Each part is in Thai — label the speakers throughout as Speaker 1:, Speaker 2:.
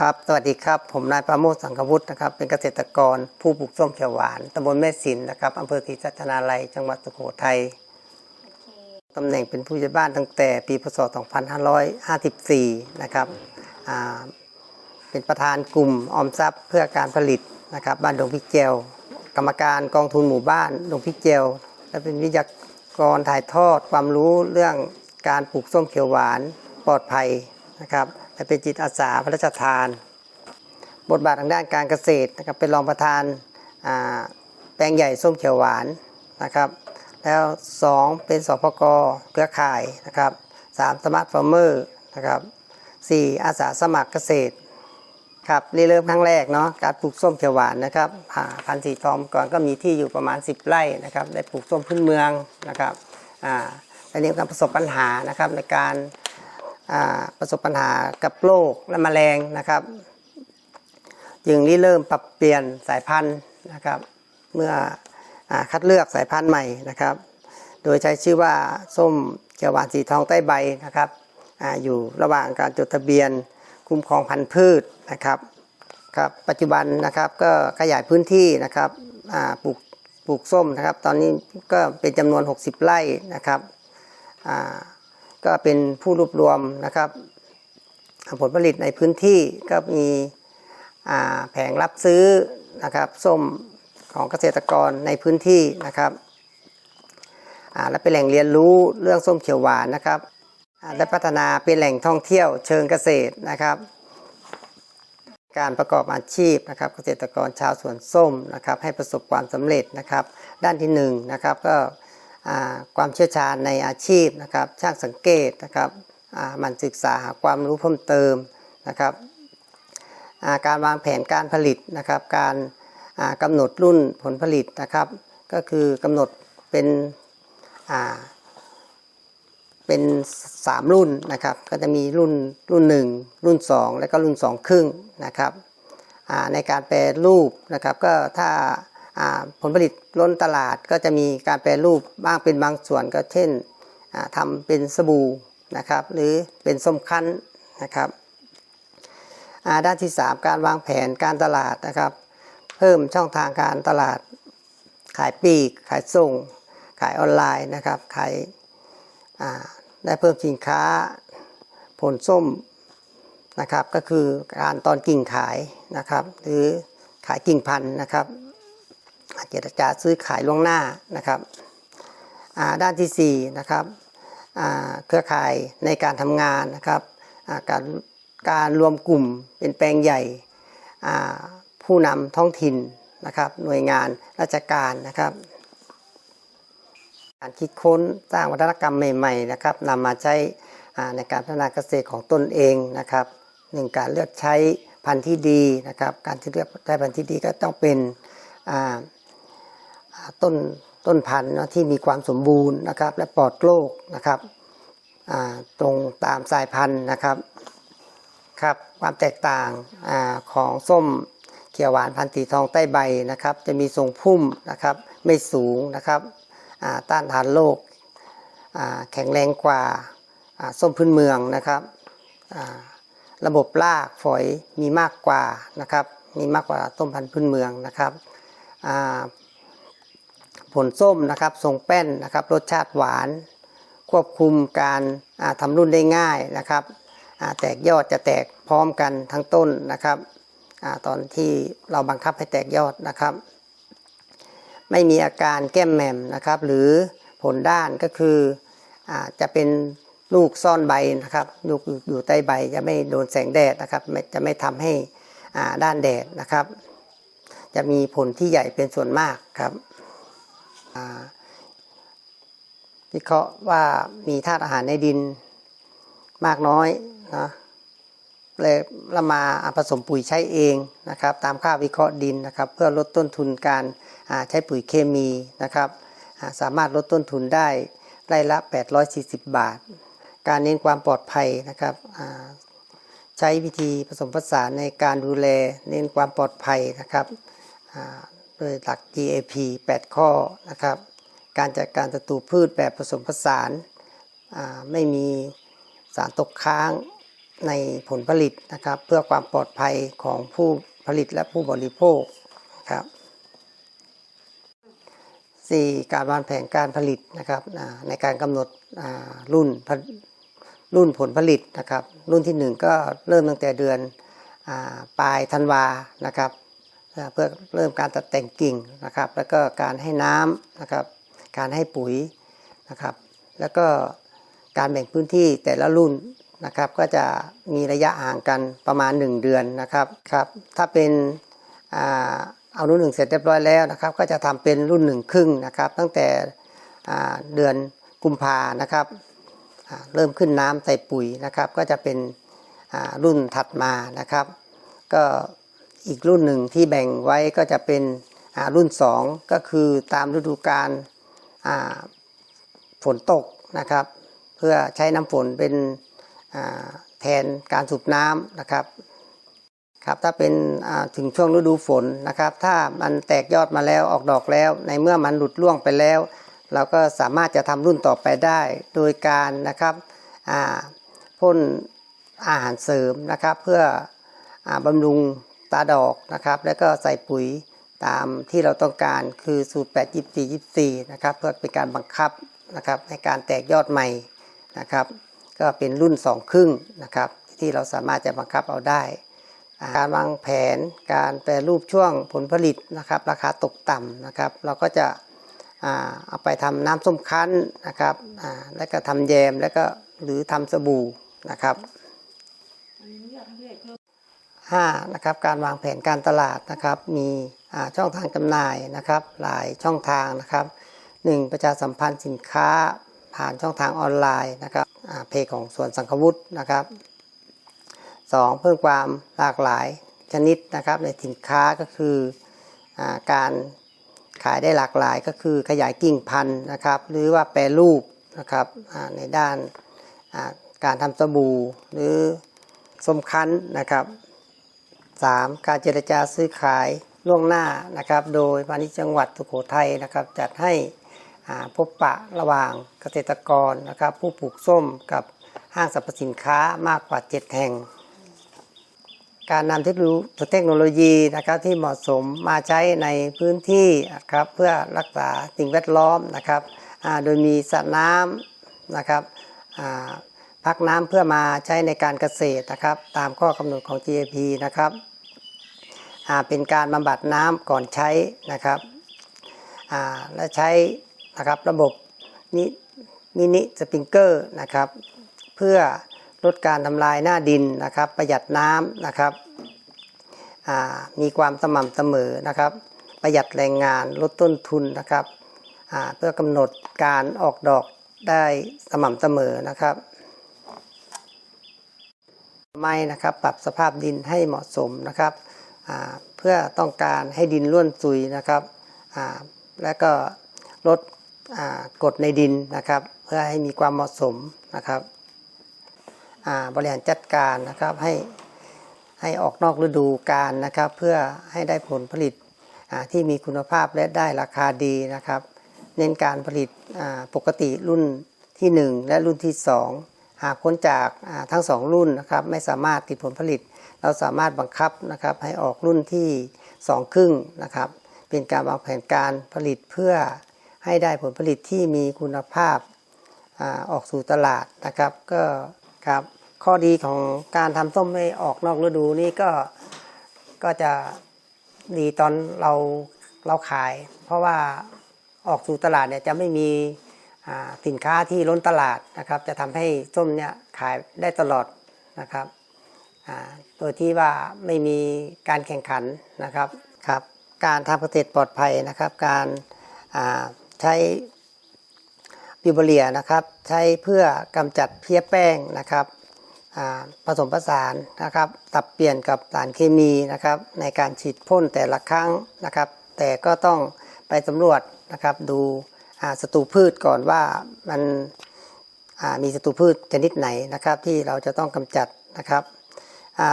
Speaker 1: ครับ สวัสดีครับ ผมนายประโมทสังควุฒินะครับ เป็นเกษตรกรผู้ปลูกส้มเขียวหวาน ตำบลแม่สินนะครับ อำเภอศรีสัชนาลัย จังหวัดสุโขทัยตำแหน่งเป็นผู้ใหญ่บ้านตั้งแต่ปีพศ 2554 นะครับอ่าเป็นประธานกลุ่มออมทรัพย์เพื่อการผลิตนะครับ บ้านดงพิเจลกรรมการกองทุนหมู่บ้านดงพิเจลและเป็นวิทยากรถ่ายทอดความรู้เรื่องการปลูกส้มเขียวหวานปลอดภัยนะครับ และเป็นจิตอาสาพระราชทาน บทบาททางด้านการเกษตรนะครับเป็นรองประธานาแปลงใหญ่ส้มเขียวหวานนะครับ แล้ว 2 เป็นสพกเครือข่ายนะครับ3สมาร์ทฟาร์มเมอร์นะครับ4อาสาสมัครเกษตรครับนี่เริ่มครั้งแรกเนาะการปลูกส้มเขียวหวานนะครับอ่าพันธุ์สีทองก่อนก็มีที่อยู่ประมาณ 10 ไร่นะครับได้ปลูกส้มพื้นเมืองนะครับอ่าอันนี้การประสบปัญหานะครับในการ ประสบปัญหากับโรคและแมลงนะครับ จึงริเริ่มปรับเปลี่ยนสายพันธุ์นะครับ เมื่ออคัดเลือกสายพันธุ์ใหม่นะครับ โดยใช้ชื่อว่าส้มเขียวหวานสีทองใต้ใบนะครับออยู่ระหว่างการจดทะเบียนคุ้มครองพันธุ์พืชนะครับครับปัจจุบันนะครับก็ขยายพื้นที่นะครับปลูกปลูกส้มนะครับ ตอนนี้ก็เป็นจำนวน 60 ไร่นะครับอ่า ก็เป็นผู้รวบรวมนะครับ ผลผลิตในพื้นที่ก็มีแผงรับซื้อนะครับส้มของเกษตรกรในพื้นที่นะครับและเป็นแหล่งเรียนรู้เรื่องส้มเขียวหวานนะครับและพัฒนาเป็นแหล่งท่องเที่ยวเชิงเกษตรนะครับ การประกอบอาชีพนะครับ เกษตรกรชาวสวนส้มนะครับ ให้ประสบความสำเร็จนะครับ ด้านที่หนึ่งนะครับก็ ความเชี่ยวชาญในอาชีพนะครับ ช่างสังเกตนะครับมันศึกษาหาความรู้เพิ่มเติมนะครับาการวางแผนการผลิตนะครับ การากำหนดรุ่นผลผลิตนะครับ ก็คือกำหนดเป็นเป็น 3 รุ่นนะครับ ก็จะมีรุ่นรุ่น 1 รุ่น 2 แล้วก็รุ่น 2 ครึ่งนะครับในการแปรรูปนะครับ ก็ถ้า ผลผลิตล้นตลาดก็จะมีการแปรรูปบ้างเป็นบางส่วนก็เช่นอ่าทำเป็นสบู่นะครับหรือเป็นส้มคั้นนะครับด้านที่ 3 การวางแผนการตลาดนะครับ เพิ่มช่องทางการตลาด ขายปลีก ขายส่ง ขายออนไลน์นะครับขายได้เพิ่มสินค้าผลส้มนะครับก็คือการตอนกิ่งขายนะครับ หรือขายกิ่งพันธุ์นะครับ เจรจาซื้อขายล่วงหน้านะครับด้านที่4นะครับเครือข่ายในการทำงานนะครับการการรวมกลุ่มเป็นแปลงใหญ่ผู้นำท้องถิ่นนะครับหน่วยงานราชการนะครับการคิดค้นสร้างวัฒนกรรมใหม่ๆนะครับนำมาใช้ในการพัฒนาเกษตรของตนเองนะครับหนึ่งการเลือกใช้พันธุ์ที่ดีนะครับ การที่เลือกใช้พันธุ์ที่ดีก็ต้องเป็นอ่า ต้นต้นพันธุ์นะที่มีความสมบูรณ์นะครับ และปลอดโรคนะครับตรงตามสายพันธุ์นะครับครับความแตกต่างอของส้มเขียวหวานพันธุ์สีทองใต้ใบนะครับ จะมีทรงพุ่มนะครับไม่สูงนะครับต้านทานโรคแข็งแรงกว่าส้มพื้นเมืองนะครับระบบรากฝอยมีมากกว่านะครับมีมากกว่าต้มพันธุ์พื้นเมืองนะครับ ผลส้มนะครับทรงแป้นนะครับรสชาติหวาน ควบคุมการอ่าทำรุ่นได้ง่ายนะครับแตกยอดจะแตกพร้อมกันทั้งต้นนะครับอตอนที่เราบังคับให้แตกยอดนะครับ ไม่มีอาการแก้มแหม่มนะครับ หรือผลด้านก็คืออาจะเป็นลูกซ่อนใบนะครับลูกอยู่ใต้ใบจะไม่โดนแสงแดดนะครับจะไม่ทำให้ด้านแดดนะครับ จะมีผลที่ใหญ่เป็นส่วนมากครับ วิเคราะห์ว่ามีธาตุอาหารในดินมากน้อยนะเลยเรามาผสมปุ๋ยใช้เองนะครับ ตามค่าวิเคราะห์ดินนะครับ เพื่อลดต้นทุนการใช้ปุ๋ยเคมีนะครับ สามารถลดต้นทุนได้ไร่ละ 840 บาท การเน้นความปลอดภัยนะครับใช้วิธีผสมผสานในการดูแลเน้นความปลอดภัยนะครับ ดยหลัก GAP 8 ข้อนะครับ การจัดการศัตรูพืชแบบผสมผสานไม่มีสารตกค้างในผลผลิตนะครับ เพื่อความปลอดภัยของผู้ผลิตและผู้บริโภคครับสี่การวางแผนการผลิตนะครับในการกำหนดรุ่นผลรุ่นผลผลิตนะครับ รุ่นที่หนึ่งก็เริ่มตั้งแต่เดือนอปลายธันวานะครับ อ่าเพื่อเริ่มการตัดแต่งกิ่งนะครับ แล้วก็การให้น้ำนะครับ การให้ปุ๋ยนะครับ แล้วก็การแบ่งพื้นที่แต่ละรุ่นนะครับ ก็จะมีระยะห่างกันประมาณ 1 เดือนนะครับครับ ถ้าเป็นอเอารุ่นหนึ่งเสร็จเรียบร้อยแล้วนะครับ ก็จะทำเป็นรุ่นหนึ่งครึ่งนะครับ ตั้งแต่เดือนกุมภานะครับเริ่มขึ้นน้ำใส่ปุ๋ยนะครับ ก็จะเป็นรุ่นถัดมานะครับ ก็ อีกรุ่นหนึ่งที่แบ่งไว้ก็จะเป็นรุ่น 2 ก็คือตามฤดูกาลฝนตกนะครับ เพื่อใช้น้ำฝนเป็นแทนการสูบน้ำนะครับครับถ้าเป็นถึงช่วงฤดูฝนนะครับ ถ้ามันแตกยอดมาแล้วออกดอกแล้ว ในเมื่อมันหลุดร่วงไปแล้ว เราก็สามารถจะทำรุ่นต่อไปได้โดยการนะครับพ่นอาหารเสริมนะครับ เพื่ออบำรุง ตาดอกนะครับ แล้วก็ใส่ปุ๋ยตามที่เราต้องการคือสูตร8 24 24นะครับ เพื่อเป็นการบังคับนะครับในการแตกยอดใหม่นะครับ ก็เป็นรุ่น 2 ครึ่งนะครับ ที่เราสามารถจะบังคับเอาได้ การวางแผนการแปรรูปช่วงผลผลิตนะครับ ราคาตกต่ำนะครับ เราก็จะเอาไปทำน้ำส้มคั้นนะครับ แล้วก็ทำแยมแล้วก็หรือทำสบู่นะครับ ห้านะครับการวางแผนการตลาดนะครับ มีช่องทางจำหน่ายนะครับ หลายช่องทางนะครับหนึ่งประชาสัมพันธ์สินค้าผ่านช่องทางออนไลน์นะครับเพจของส่วนสังควุฒินะครับสองเพิ่มความหลากหลายชนิดนะครับ ในสินค้าก็คืออการขายได้หลากหลายก็คือขยายกิ่งพันธุ์นะครับ หรือว่าแปรรูปนะครับในด้านการทำสบู่หรือส้มคั้นนะครับ สามการเจรจาซื้อขายล่วงหน้านะครับ โดยพาณิชย์จังหวัดสุโขทัยนะครับ จัดให้พบปะระหว่างเกษตรกรนะครับ ผู้ปลูกส้มกับห้างสรรพสินค้ามากกว่า 7 แห่ง การนำเทคโนโลเทคโนโลยีนะครับที่เหมาะสมมาใช้ในพื้นที่นะครับเพื่อรักษาสิ่งแวดล้อมนะครับโดยมีสระน้ำนะครับพักน้ำเพื่อมาใช้ในการเกษตรนะครับ ตามข้อกำหนดของ GAP นะครับ เป็นการบำบัดน้ำก่อนใช้นะครับและใช้นะครับระบบนิมินิสปริงเกอร์นะครับ เพื่อลดการทำลายหน้าดินนะครับ ประหยัดน้ำนะครับมีความสม่ำเสมอนะครับ ประหยัดแรงงานลดต้นทุนนะครับเพื่อกำหนดการออกดอกได้สม่ำเสมอนะครับไม่นะครับปรับสภาพดินให้เหมาะสมนะครับ เพื่อต้องการให้ดินร่วนซุยนะครับและก็ลดกดในดินนะครับ เพื่อให้มีความเหมาะสมนะครับบริหารจัดการนะครับให้ให้ออกนอกฤดูกาลนะครับ เพื่อให้ได้ผลผลิตที่มีคุณภาพและได้ราคาดีนะครับ เน้นการผลิตปกติรุ่นที่ 1 และรุ่นที่ 2 หากพ้นจากทั้ง 2 รุ่นนะครับ ไม่สามารถติดผลผลิต เราสามารถบังคับนะครับให้ออกรุ่นที่2ครึ่งนะครับ เป็นการวางแผนการผลิตเพื่อให้ได้ผลผลิตที่มีคุณภาพอาออกสู่ตลาดนะครับก็ครับข้อดีของการทำส้มให้ออกนอกฤดูนี่ก็ก็จะดีตอนเราเราขาย เพราะว่าออกสู่ตลาดเนี่ยจะไม่มีสินค้าที่ล้นตลาดนะครับ จะทำให้ส้มเนี่ยขายได้ตลอดนะครับ โดยที่ว่าไม่มีการแข่งขันนะครับครับการทำเกษตรปลอดภัยนะครับ การาใช้บิวเบอเรียนะครับ ใช้เพื่อกำจัดเพี้ยแป้งนะครับผสมผสานนะครับตับเปลี่ยนกับสารเคมีนะครับ ในการฉีดพ่นแต่ละครั้งนะครับ แต่ก็ต้องไปสำรวจนะครับดูศัตรูพืชก่อนว่ามันมีศัตรูพืชชนิดไหนนะครับ ที่เราจะต้องกำจัดนะครับ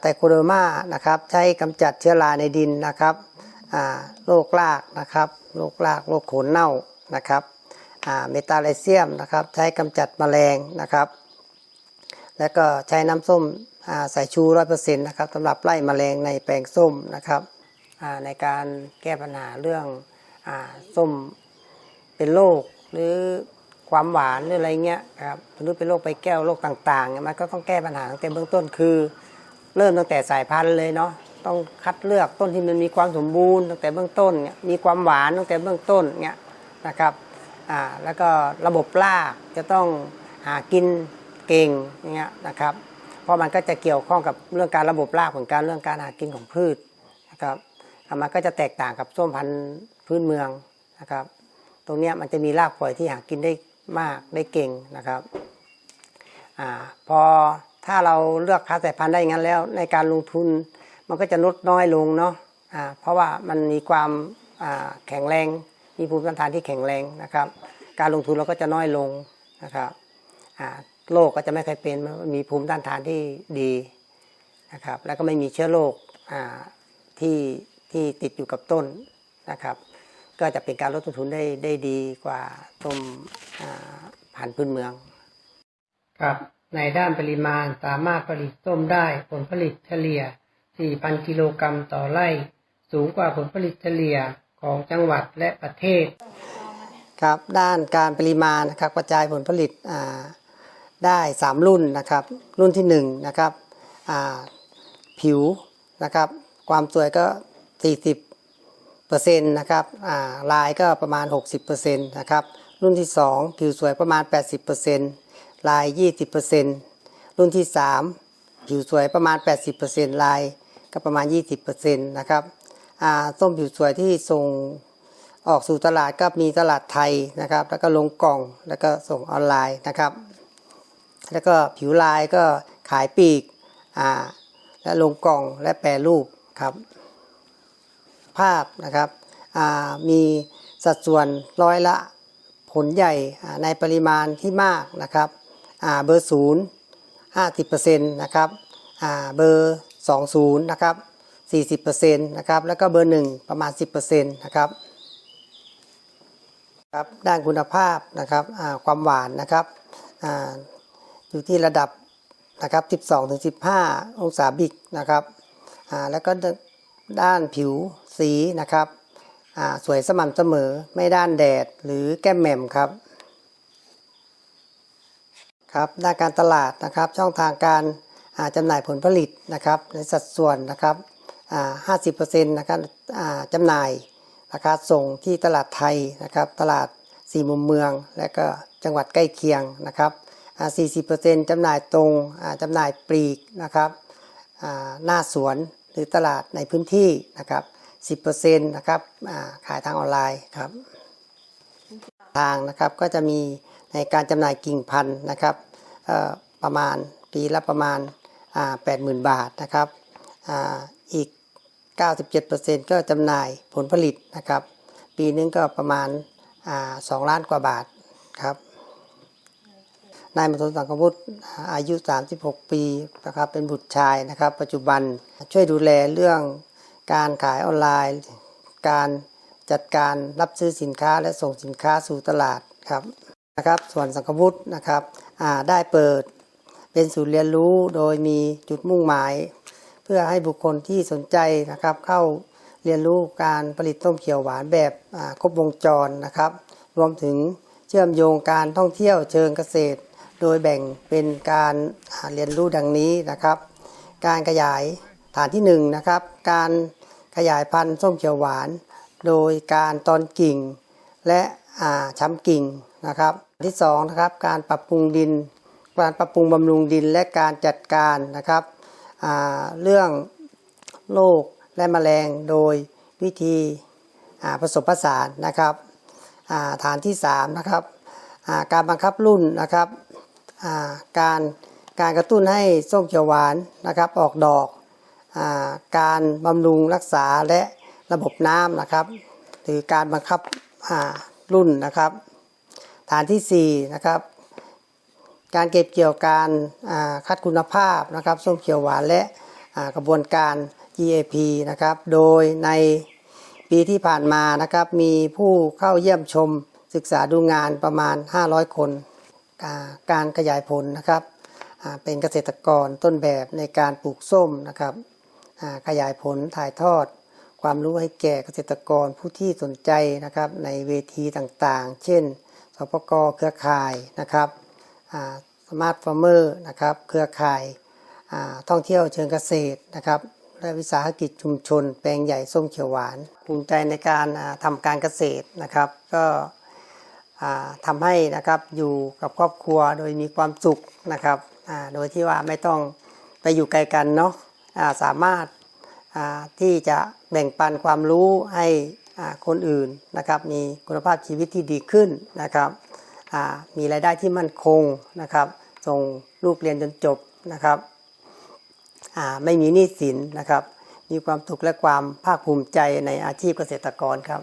Speaker 1: ไตโคเดอร์มานะครับใช้กำจัดเชื้อราในดินนะครับโรครากนะครับโรครากโรคโคนเน่านะครับเมตาไลเซียมนะครับใช้กำจัดแมลงนะครับ แล้วก็ใช้น้ำส้มใส่ชูร้อยเปอร์เซ็นต์นะครับสำหรับไล่แมลงในแปลงส้มนะครับในการแก้ปัญหาเรื่องอส้มเป็นโรคหรือความหวานหรืออะไรเงี้ยครับหรือเป็นโรคใบแก้วโรคต่างๆ มันก็ต้องแก้ปัญหาตั้งแต่เบื้องต้นคือ เริ่มตั้งแต่สายพันธุ์เลยเนาะต้องคัดเลือกต้นที่มันมีความสมบูรณ์ตั้งแต่เบื้องต้นเนี่ยมีความหวานตั้งแต่เบื้องต้นเนี่ยนะครับอ่าแล้วก็ระบบรากจะต้องหากินเก่งเงี้ยนะครับเพราะมันก็จะเกี่ยวข้องกับเรื่องการระบบรากเหมือนกันเรื่องการหากินของพืชนะครับอะมันก็จะแตกต่างกับส้มพันธุ์พื้นเมืองนะครับ ตรงนี้มันจะมีรากฝอยที่หากินได้มากได้เก่งนะครับอาพอ ถ้าเราเลือกค้าสายพันธุ์ได้งั้นแล้ว ในการลงทุนมันก็จะลดน้อยลงเนาะอ่าเพราะว่ามันมีความอ่าแข็งแรง มีภูมิต้านทานที่แข็งแรงนะครับ การลงทุนเราก็จะน้อยลงนะครับอ่าโรคก็จะไม่เคยเป็นมันมีภูมิต้านทานที่ดีนะครับ แล้วก็ไม่มีเชื้อโรคอ่าที่ที่ติดอยู่กับต้นนะครับ ก็จะเป็นการลดต้นทุนได้ได้ดีกว่าต้มอ่าผ่านพื้นเมือง ครับ ในด้านปริมาณสามารถผลิตส้มได้ผลผลิตเฉลี่ย 4,000 กิโลกรัมต่อไร่ สูงกว่าผลผลิตเฉลี่ยของจังหวัดและประเทศ ครับด้านการปริมาณนะครับกระจายผลผลิตได้ 3 รุ่นนะครับ รุ่นที่1นะครับผิวนะครับ ความสวยก็ 40เปอร์เซ็นต์นะครับลายก็ประมาณ 60เปอร์เซ็นต์นะครับ รุ่นที่ 2 ผิวสวยประมาณ 80เปอร์เซ็นต์ ลาย 20เปอร์เซ็นต์รุ่นที่ 3 ผิวสวยประมาณ 80เปอร์เซ็นต์ลายก็ประมาณ 20เปอร์เซ็นต์นะครับส้มผิวสวยที่ส่งออกสู่ตลาดก็มีตลาดไทยนะครับ แล้วก็ลงกล่องแล้วก็ส่งออนไลน์นะครับ แล้วก็ผิวลายก็ขายปีกและลงกล่องและแปรรูปครับภาพนะครับมีสัดส่วนร้อยละผลใหญ่ในปริมาณที่มากนะครับ เบอร์ศูนย์ห้าสิบเปอร์เซ็นต์นะครับเบอร์สองศูนย์นะครับสี่สิบเปอร์เซ็นต์นะครับแล้วก็เบอร์หนึ่งประมาณสิบเปอร์เซ็นต์นะครับครับด้านคุณภาพนะครับความหวานนะครับออยู่ที่ระดับนะครับ12ถึง15 องศาบิกนะครับแล้วก็ด้านผิวสีนะครับสวยสม่ำเสมอไม่ด้านแดดหรือแก้มแหม่มครับ ครับด้าการตลาดนะครับช่องทางการอ่าจำหน่ายผลผลิตนะครับในสัดส่วนนะครับอ่า50%นะครับจำหน่ายราคาส่งที่ตลาดไทยนะครับตลาดสี่มุมเมือง และก็จังหวัดใกล้เคียงนะครับอ่า40%จำหน่ายตรงอ่าจำหน่ายปลีกนะครับหน้าสวนหรือตลาดในพื้นที่นะครับ10%นะครับขายทางออนไลน์ครับทางนะครับก็จะมี ในการจำหน่ายกิ่งพันธุ์นะครับประมาณปีละประมาณ 80,000 บาทนะครับออีก 97%ก็จำหน่ายผลผลิตนะครับ ปีนึงก็ประมาณา2ล้านกว่าบาทครับนายมทนสังควุฒิอายุ 36 ปีนะครับเป็นบุตรชายนะครับ ปัจจุบันช่วยดูแลเรื่องการขายออนไลน์ การจัดการรับซื้อสินค้าและส่งสินค้าสู่ตลาดครับ นะครับส่วนสังควุฒินะครับได้เปิดเป็นศูนย์เรียนรู้โดยมีจุดมุ่งหมาย เพื่อให้บุคคลที่สนใจนะครับ เข้าเรียนรู้การผลิตต้มเขียวหวานแบบครบวงจรนะครับ รวมถึงเชื่อมโยงการท่องเที่ยวเชิงเกษตร โดยแบ่งเป็นการาเรียนรู้ดังนี้นะครับ การขยายฐานที่1นะครับการขยายพันธุ์ส้มเขียวหวาน โดยการตอนกิ่ง และช้ำกิ่ง นะครับที่สองนะครับการปรับปรุงดิน การปรับปรุงบำรุงดินและการจัดการนะครับเรื่องโรคและแมลงโดยวิธีผสมผสานนะครับาฐานที่3นะครับาการบังคับรุ่นนะครับาการการกระตุ้นให้ส้มเขียวหวานนะครับออกดอกอาการบำรุงรักษาและระบบน้ำนะครับ หรือการบังคับรุ่นนะครับ ฐานที่4นะครับการเก็บเกี่ยวการคัดคุณภาพนะครับส้มเขียวหวานและกระบวนการ GAP นะครับโดยในปีที่ผ่านมานะครับมีผู้เข้าเยี่ยมชมศึกษาดูงานประมาณ 500 คนอ่าการขยายผลนะครับเป็นเกษตรกรต้นแบบในการปลูกส้มนะครับขยายผลถ่ายทอด ความรู้ให้แก่เกษตรกรผู้ที่สนใจนะครับในเวทีต่างๆ เช่น สปกเครือข่ายนะครับสมาร์ทฟาร์มเมอร์นะครับเครือข่ายาท่องเที่ยวเชิงเกษตรนะครับและวิสาหกิจชุมชน แปลงใหญ่ส้มเขียวหวานภูมิใจในการอ่าทำการเกษตรนะครับ ก็อ่าทำให้นะครับอยู่กับครอบครัวโดยมีความสุขนะครับโดยที่ว่าไม่ต้องไปอยู่ไกลกันเนาะอ่าสามารถที่จะแบ่งปันความรู้ให้ คนอื่นนะครับมีคุณภาพชีวิตที่ดีขึ้นนะครับมีรายได้ที่มั่นคงนะครับส่งลูกเรียนจนจบนะครับไม่มีหนี้สินนะครับ มีความสุขและความภาคภูมิใจในอาชีพเกษตรกรครับ